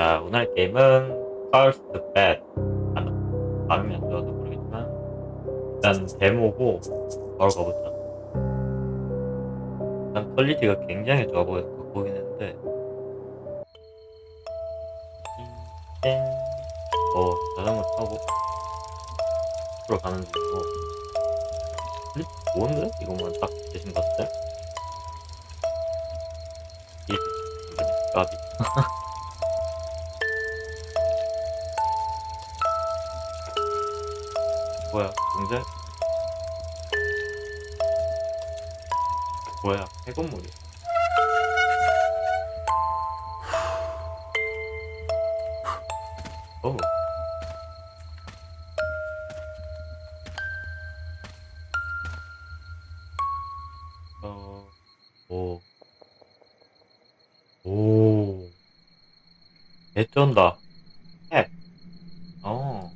자, 오늘 게임은 First Bed. 아, 발음이 안 좋아서 모르겠지만, 일단 데모고, 바로 가보자. 일단 퀄리티가 굉장히 좋아 보여서 보긴 했는데, 땡, 어, 자전거 타고, 앞으로 가는 중이고, 퀄리티 좋은데? 이것만 딱 대신 봤을 때? 이, 까비. 뭐야, 동작? 뭐야, 해건물이야. 어. 어, 오. 오. 개쩐다. 햅. 어.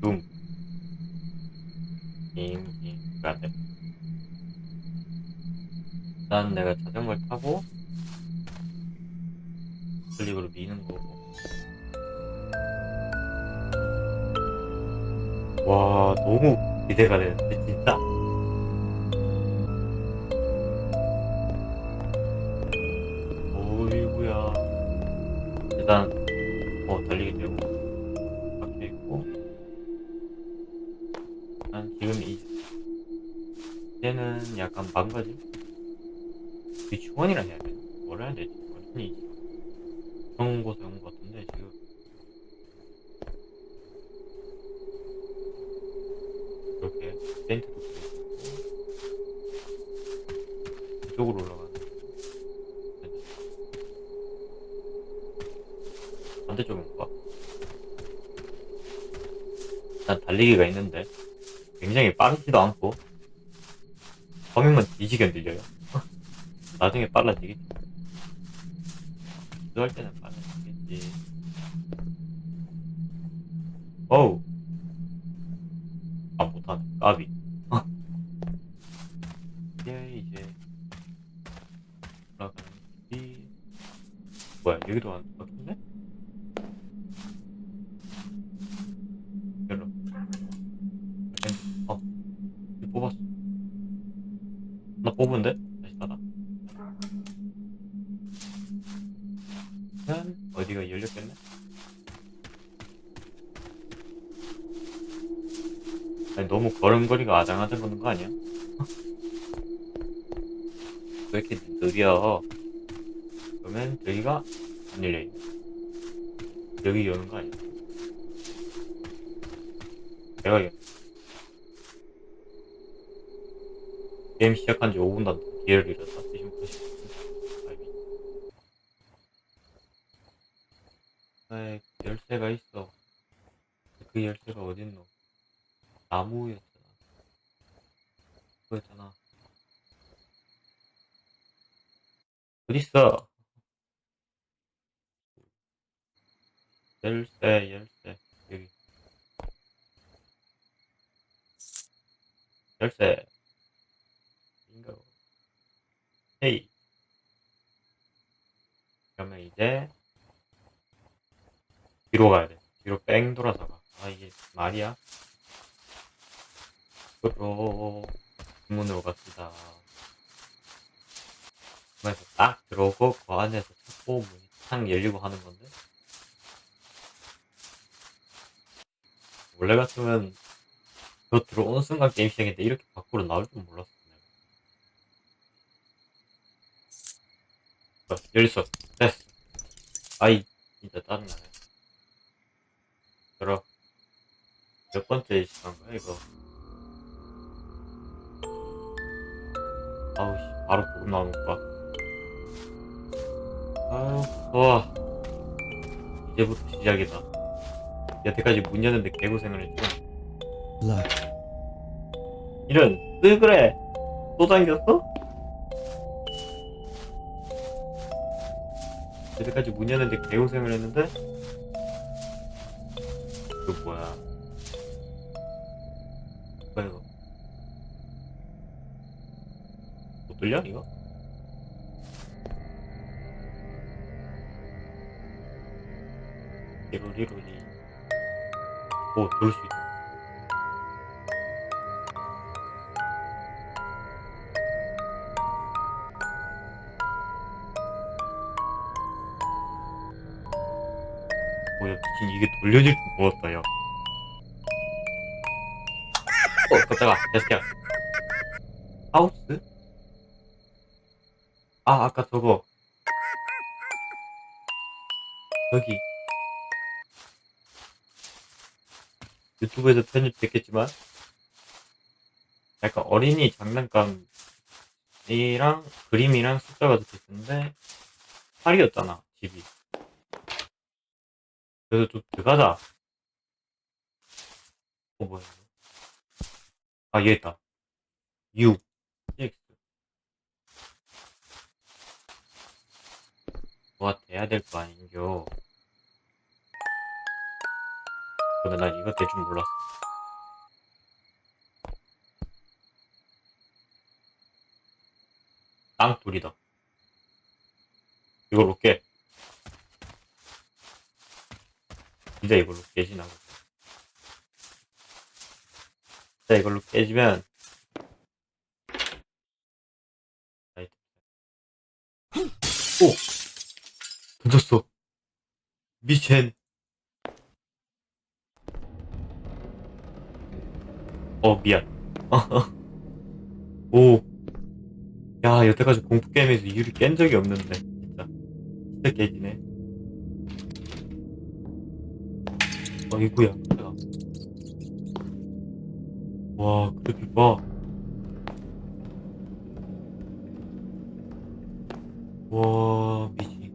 둥. 잉잉 가네. 일단 내가 자전거를 타고 클릭으로 미는 거고. 와 너무 기대가 되는데 진짜. 어이구야. 일단 어 달리게 되고 박혀 있고. 난 지금 이 이제는 약간 망가지. 유치원이라 해야 되나? 뭐라 해야 되지? 완전히 그런 곳에 온 것 같은데 지금. 이렇게 텐트도 이쪽으로 올라가는 반대쪽인가? 일단 달리기가 있는데 굉장히 빠르지도 않고 화면만 뒤지게 들려요 나중에 빨라지겠지. 기도할 때는 빨라지겠지. 어우. 아 못하네. 까비. 이제 이제. 올라가는 길 뭐야 여기도 안 막힌데? 별로 어 이거 뽑았어 나 뽑은데? 다시 닫아 은 어디가 열렸겠네? 아니, 너무 걸음걸이가 아장아장 거 아니야? 왜 이렇게 느려? 그러면 여기가 안 열려있네. 여기 여는 거 아니야? 내가 열 게임 시작한 지 5분도 안 돼. 기회를 잃었다. 에 열쇠가 있어. 그 열쇠가 어딨노? 나무였잖아. 그거였잖아. 어딨어? 열쇠, 열쇠. 여기. 열쇠. bingo. 헤이. 그러면 이제 뒤로 가야 돼. 뒤로 뺑 돌아서 가. 아, 이게 말이야? 으로 문으로 갑시다. 그래서 딱 들어오고 그 안에서 찾고 문이 탁 열리고 하는 건데 원래 같으면 그 들어오는 순간 게임 시작인데 이렇게 밖으로 나올 줄 몰랐어. 열렸어. 됐어. 아이 진짜 짜증나네. 들어. 몇 번째 시간 거야 이거? 아우 씨, 바로 보급 나오는 거 봐. 아유, 와. 이제부터 시작이다. 여태까지 문 여는데 개고생을. Luck. 이런, 왜 그래? 또 잠겼어? 여태까지 문 여는데 개고생을 했는데? 이거 뭐야? 뭐야 이거? 못 들려 이거? 리로리로리. 오, 돌 수 있다. 미친 이게 돌려질 줄 몰랐다, 야. 어, 깜짝아, 야스야. 하우스? 아, 아까 저거. 여기. 유튜브에서 편집됐겠지만, 약간 어린이 장난감이랑 그림이랑 숫자가 적혀 있었는데, 8이었잖아, 집이. 그래서 좀 들어가자. 어, 뭐야. 아, 얘 있다. 6, 6. 뭐가 돼야 될 거 아닌겨. 근데 난 이거 될줄 몰랐어. 땅돌이다. 이걸로 깨. 진짜 이걸로 깨지나 보다. 진짜 이걸로 깨지면 나이트. 오! 던졌어. 미첸. 어, 미안. 오. 야, 여태까지 공포게임에서 이유를 깬 적이 없는데. 진짜. 진짜 깨지네. 어이구야. 내가. 와, 그래픽 봐. 와, 미치.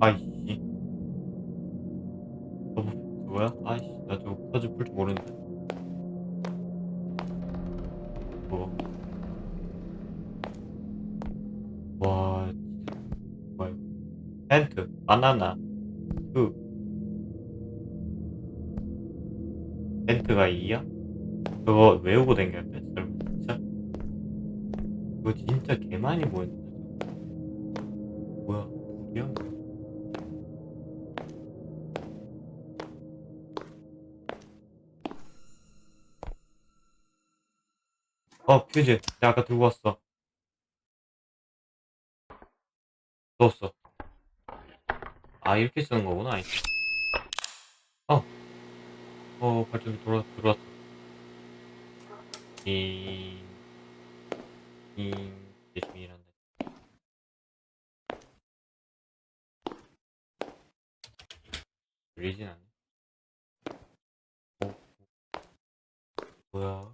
아이씨. 저거, 저거야? 아이씨, 나 저거 퍼즐 풀줄 모르는데. 뭐. 텐트, 바나나, 그. 텐트가 2야? 그거 외우고 돼? 설마, 진짜? 그거 진짜 개 많이 보였는데. 뭐야, 물이야? 어, 퓨즈. 내가 아까 들고 왔어. 넣었어. 아, 이렇게 쓰는 거구나. 어. 어, 발전기 돌아, 들어왔어. 이, 이, 일한다. 들리진 않네. 어, 뭐야.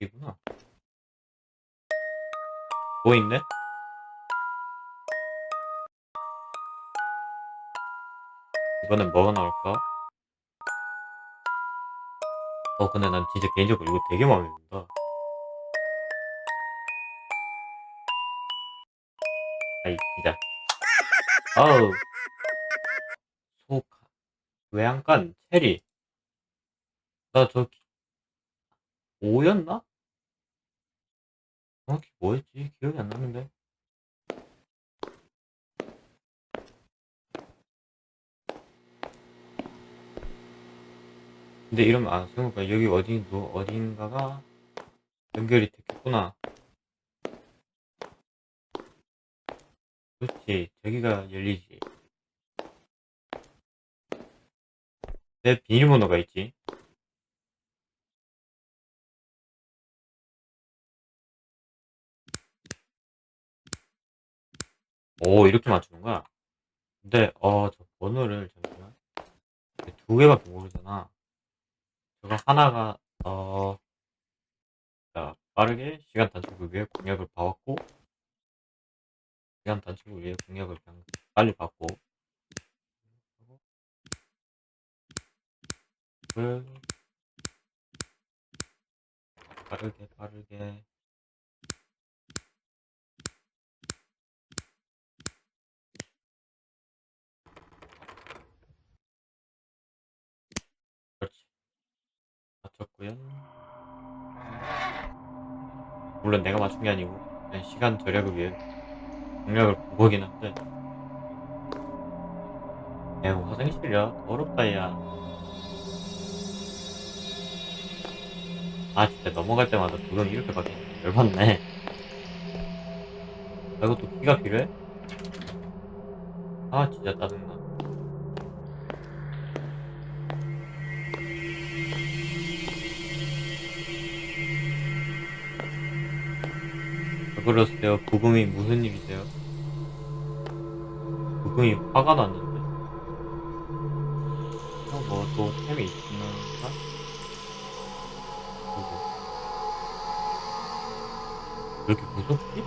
이구나. 뭐 있네? 이번엔 뭐가 나올까? 어, 근데 난 진짜 개인적으로 이거 되게 마음에 든다. 아이, 진짜. 아우. 소, 외양간, 체리. 나 저, 5였나? 정확히 뭐였지? 기억이 안 나는데. 근데 이러면 아 생각보다 여기 어디 도 어딘가가 연결이 됐겠구나. 그렇지 저기가 열리지. 내 비밀번호가 있지. 오 이렇게 맞추는 거야. 근데 어저 번호를 잠시만 두 개밖에 모르잖아. 저거 하나가 어 자, 빠르게 시간 단축을 위해 공약을 봐왔고 시간 단축을 위해 공약을 빨리 받고 그 빠르게 빠르게 그렇지 맞췄고요. 물론 내가 맞춘 게 아니고 그냥 시간 절약을 위해 공략을 본 거긴 한데. 야 화장실이야 더럽다 야아 아, 진짜 넘어갈 때마다 조명이 이렇게 바뀌네 열받네. 아 이것도 키가 필요해? 아 진짜 짜증나 그러세요? 부금이 무슨 일이세요? 부금이 화가 났는데? 어, 뭐, 또 템이 있는가? 왜 이렇게 무섭지?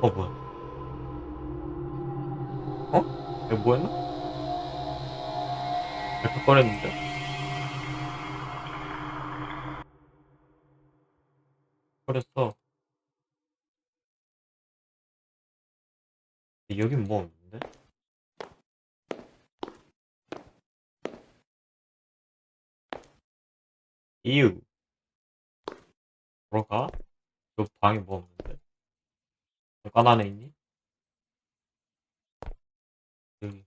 어, 뭐야? 어? 내가 뭐 했나? 발칵거렸는데? 근데 여긴 뭐 없는데? 이유. 들어가? 저 방에 뭐 없는데? 관 안에 있니? 여기.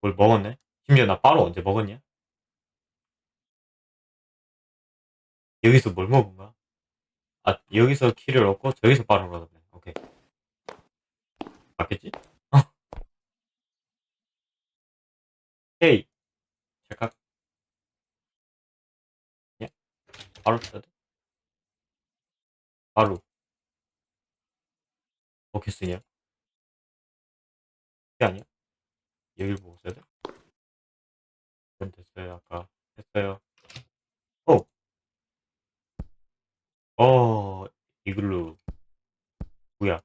뭘 먹었네? 심지어 나 바로 언제 먹었냐? 여기서 뭘 먹은 거야? 아, 여기서 키를 얻고 저기서 바로 얻었네. 오케이. 맞겠지? 어. 헤이. 잠깐. 야, 바로 써야 돼? 바로. 어떻게 쓰냐? 이게 아니야? 여기를 보고 써야 돼? 됐어요. 아까 했어요. 어. 어, 이글루. 뭐야?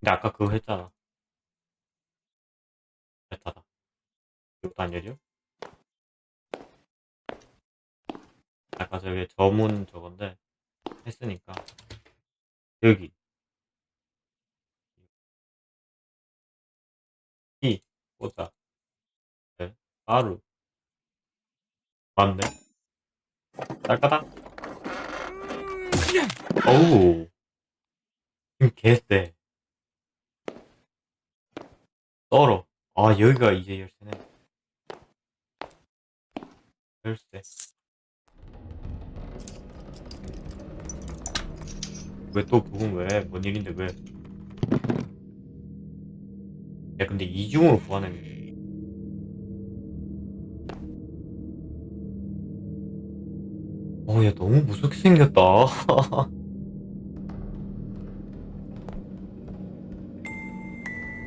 근데 아까 그거 했잖아. 됐다. 이것도 안 열려? 아까 저기 저문 저건데 했으니까 여기 이 꽂아 네 바로 맞네 딸까당 어우 지금 개쎄. 썰어. 아 여기가 이제 열쇠네. 열쇠 왜 또 부금 왜? 뭔 일인데 왜? 야 근데 이중으로 보완했네 어야 너무 무섭게 생겼다.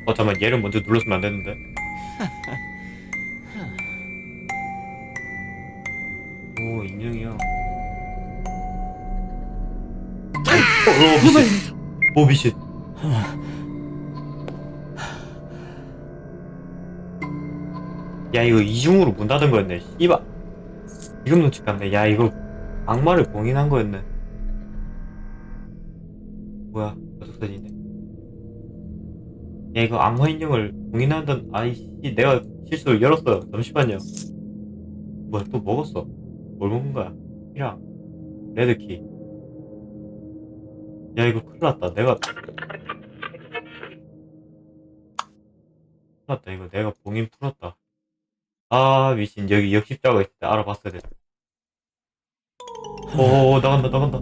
어 잠깐만 얘를 먼저 눌렀으면 안 되는데? 오 인형이야. 어, 어 미친. 오 미친. 야 이거 이중으로 문 닫은 거였네. 씨발. 지금 눈치 깠네. 야 이거 악마를 봉인한 거였네. 뭐야 가족사진이네. 야 이거 악마 인형을 봉인하던 아이씨 내가 실수로 열었어요. 잠시만요. 뭐야 또 먹었어? 뭘 먹은 거야? 이랑 레드키. 야 이거 큰일 났다. 내가 큰일 났다. 이거 내가 봉인 풀었다. 아 미친. 여기 역십자가 있을 때 알아봤어야 됐어 오 나간다 나간다.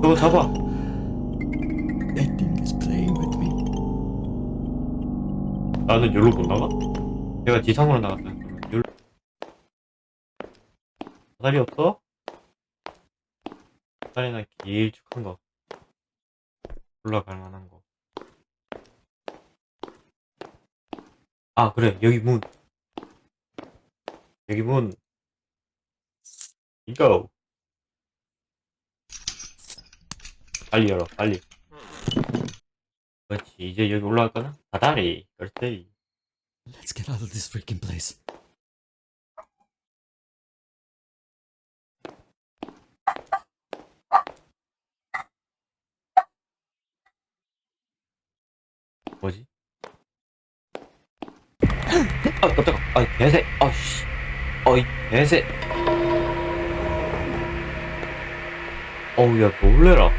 저거 잡아. That thing is playing with me. 나는 여기로 못 나가? 내가 지상으로 나갔다 여기로 사다리 없어? 사다리나 길쭉한 거. 올라갈 만한 거. 아 그래. 여기 문. 여기 문 이거 빨리 열어 빨리 그렇지 이제 여기 올라갈 거는 사다리 그렇지 Let's get out of this freaking place. 뭐지? 아, 깜짝아. 아, 개새. 아, 씨. 어이, 개새. 어우, 야, 놀래라.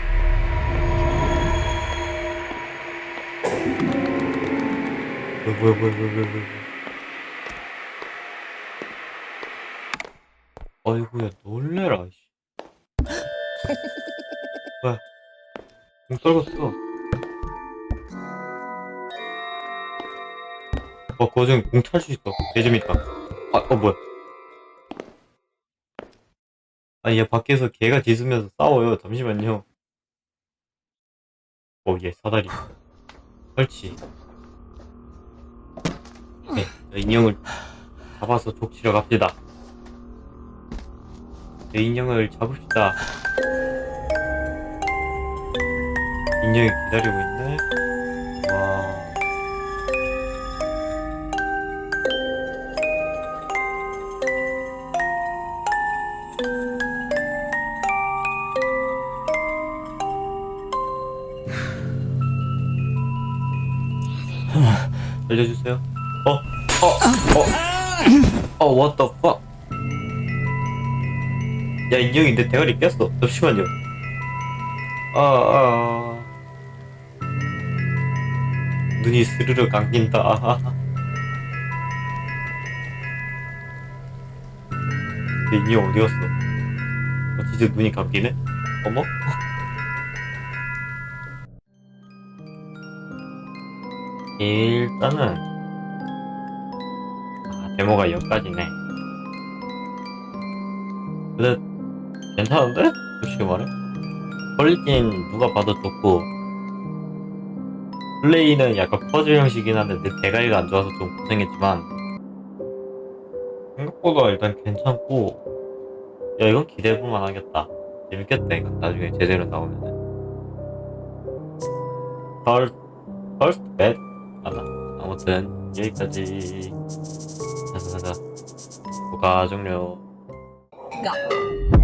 뭐야, 뭐야, 뭐야, 뭐야, 뭐야, 뭐야. 어이구, 야, 놀래라, 씨. 뭐야. 공 떨궜어. 어, 그거 중에 공탈수 있어. 개재밌다. 아, 어, 뭐야. 아, 얘 밖에서 개가 짖으면서 싸워요. 잠시만요. 어, 얘 사다리. 설치. 네, 저 인형을 잡아서 족치러 갑시다. 내 인형을 잡읍시다. 인형이 기다리고 있네. 알려주세요. 어, 어, 어, 어, what the fuck? 야, 인형이 내 대가리 꼈어. 잠시만요. 아, 아. 눈이 스르르 감긴다. 내 인형 어디 갔어? 어, 진짜 눈이 감기네? 어머? 일단은 아, 데모가 여기까지네. 근데 괜찮은데? 솔직히 말해. 퀄리티는 누가 봐도 좋고 플레이는 약간 퍼즐 형식이긴 한데 내 대가리가 안 좋아서 좀 고생했지만 생각보다 일단 괜찮고 야 이건 기대해볼만 하겠다. 재밌겠다 이거 나중에 제대로 나오면은. First, first bet 맞나? 아무튼 여기까지 자자자자 고가 종료 Go.